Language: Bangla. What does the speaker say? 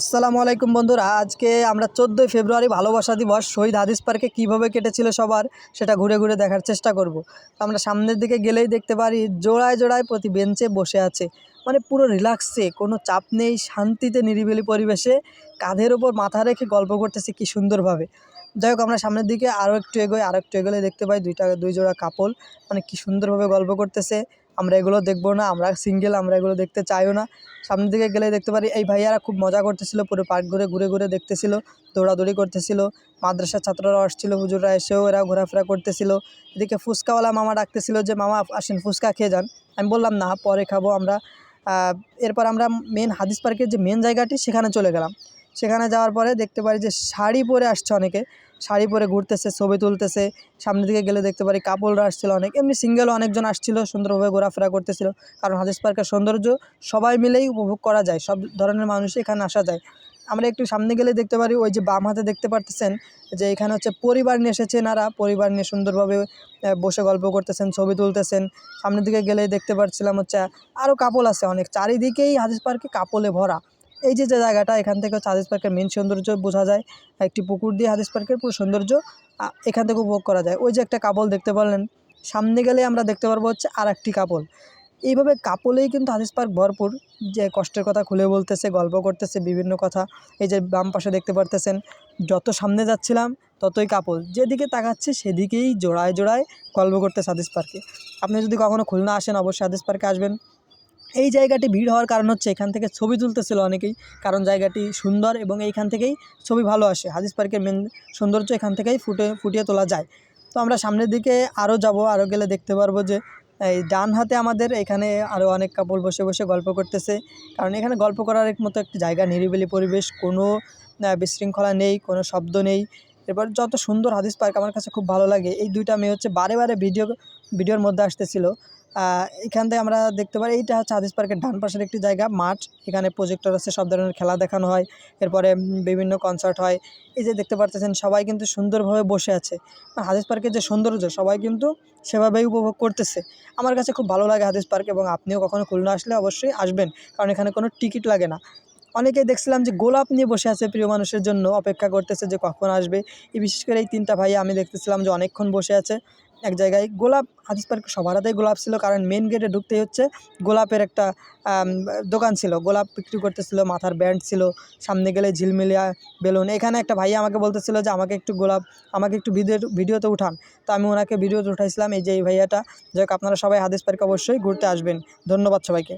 আসসালামু আলাইকুম বন্ধুরা, আজকে আমরা চোদ্দোই ফেব্রুয়ারি ভালোবাসা দিবস, শহীদ হাদিস পার্কে কীভাবে কেটেছিল সবার সেটা ঘুরে ঘুরে দেখার চেষ্টা করব। তো আমরা সামনের দিকে গেলেই দেখতে পারি, জোড়ায় জোড়ায় প্রতি বেঞ্চে বসে আছে। মানে পুরো রিল্যাক্সে কোনো চাপ নেই, শান্তিতে, নিরিবিলি পরিবেশে, কাঁধের ওপর মাথা রেখে গল্প করতেছে কি সুন্দরভাবে। যাই হোক, আমরা সামনের দিকে আরও একটু এগোই, আরও একটু এগোলে দেখতে পাই দুইটা, দুই জোড়া কাপল মানে কি সুন্দরভাবে গল্প করতেছে। আমরা এগুলো দেখব না, আমরা সিঙ্গেল আমরা এগুলো দেখতে চাইও না। সামনের দিকে গেলে দেখতে পারি, এই ভাইয়ারা খুব মজা করতেছিল, পুরো পার্ক ঘুরে ঘুরে ঘুরে দেখতেছিল, দৌড়াদৌড়ি করতেছিল। মাদ্রাসার ছাত্ররা আসছিল, হুজুররা এসেও এরা ঘোরাফেরা করতেছিল। এদিকে ফুচকাওয়ালা মামা ডাকতেছিল যে, মামা, আসেন, ফুচকা খেয়ে যান। আমি বললাম, না, পরে খাব আমরা। এরপর আমরা মেন হাদিস পার্কের যে মেন জায়গাটি, সেখানে চলে গেলাম। সেখানে যাওয়ার পরে দেখতে পারি যে শাড়ি পরে আসছে অনেকে। শাড়ি পরে ঘুরতেছে, ছবি তুলতেছে। সামনের দিকে গেলে দেখতে পারি কাপড়রা আসছিল অনেক। এমনি সিঙ্গেলও অনেকজন আসছিল, সুন্দরভাবে ঘোরাফেরা করতেছিল। কারণ হাদিস পার্কের সৌন্দর্য সবাই মিলেই উপভোগ করা যায়, সব ধরনের মানুষ এখানে আসা যায়। আমরা একটু সামনে গেলে দেখতে পারি ওই যে বাম হাতে দেখতে পারতেছেন যে এখানে হচ্ছে পরিবার নিয়ে এসেছেন এরা পরিবার নিয়ে সুন্দরভাবে বসে গল্প করতেছেন, ছবি তুলতেছেন। সামনের দিকে গেলেই দেখতে পাচ্ছিলাম হচ্ছে আরও কাপল আছে অনেক। চারিদিকেই হাদিস পার্কে কাপলে ভরা। এই যে যে জায়গাটা, এখান থেকে হাদিস পার্কের মেন সৌন্দর্য বোঝা যায়। একটি পুকুর দিয়ে হাদিস পার্কের পুরো সৌন্দর্য এখান থেকে উপভোগ করা যায়। ওই যে একটা কাপল দেখতে পারলেন, সামনে গেলে আমরা দেখতে পারব হচ্ছে আর একটি কাপল। এইভাবে কাপলেই কিন্তু হাদিস পার্ক ভরপুর, যে কষ্টের কথা খুলে বলতেছে, গল্প করতেছে, বিভিন্ন কথা এই যে বাম পাশে দেখতে পারতেছেন, যত সামনে যাচ্ছিলাম, ততই কাপল। যেদিকে তাকাচ্ছে, সেদিকেই জোড়ায় জোড়ায় গল্প করতেছে হাদিস পার্কে। আপনি যদি কখনও খুলনা আসেন, অবশ্যই হাদিস পার্কে আসবেন। এই জায়গাটি ভিড় হওয়ার কারণ হচ্ছে এখান থেকে ছবি তুলতেছিল অনেকেই, কারণ জায়গাটি সুন্দর এবং এইখান থেকেই ছবি ভালো আসে। হাদিস পার্কের মেন সৌন্দর্য এখান থেকেই ফুটে, ফুটিয়ে তোলা যায়। তো আমরা সামনের দিকে আরও যাব, আরও গেলে দেখতে পারব যে, এই ডান হাতে আমাদের এখানে আরও অনেক কাপল বসে বসে গল্প করতেছে। কারণ এখানে গল্প করার মতো একটি জায়গা, নিরিবিলি পরিবেশ, কোনো বিশৃঙ্খলা নেই, কোনো শব্দ নেই। এবার যত সুন্দর হাদিস পার্ক আমার কাছে খুব ভালো লাগে। এই দুইটা মেয়ে হচ্ছে বারে বারে ভিডিও, ভিডিওর মধ্যে আসতেছিল। এখান থেকে আমরা দেখতে পারি, এইটা হচ্ছে হাদিস পার্কের ডান পাশের একটি জায়গা, মাঠ। এখানে প্রজেক্টর আছে, সব ধরনের খেলা দেখানো হয়। এরপরে বিভিন্ন কনসার্ট হয়। এই যে দেখতে পারতেছেন, সবাই কিন্তু সুন্দরভাবে বসে আছে। হাদিস পার্কের যে সৌন্দর্য, সবাই কিন্তু সেভাবেই উপভোগ করতেছে। আমার কাছে খুব ভালো লাগে হাদিস পার্ক এবং আপনিও কখনো খুলনা আসলে অবশ্যই আসবেন, কারণ এখানে কোনো টিকিট লাগে না। অনেকেই দেখছিলাম যে গোলাপ নিয়ে বসে আছে প্রিয় মানুষের জন্য, অপেক্ষা করতেছে যে কখন আসবে। এই বিশেষ করে এই তিনটা ভাই আমি দেখতেছিলাম যে অনেকক্ষণ বসে আছে। এক জায়গায় গোলাপ, হাদিস পার্ক সবার হাতেই গোলাপ ছিল, কারণ মেন গেটে ঢুকতেই হচ্ছে, গোলাপের একটা দোকান ছিল, গোলাপ বিক্রি করতেছিল, মাথার ব্যান্ড ছিল, সামনে গেলে ঝিলমিলিয়া বেলুন, এখানে একটা ভাইয়া আমাকে বলতেছিল যে আমাকে একটু গোলাপ, আমাকে একটু ভিডিও ভিডিওতে উঠান, তো আমি ওনাকে ভিডিওতে উঠাইছিলাম, এই যে এই ভাইয়াটা, যাই হোক, আপনারা সবাই হাদিস পার্কে অবশ্যই ঘুরতে আসবেন, ধন্যবাদ সবাইকে।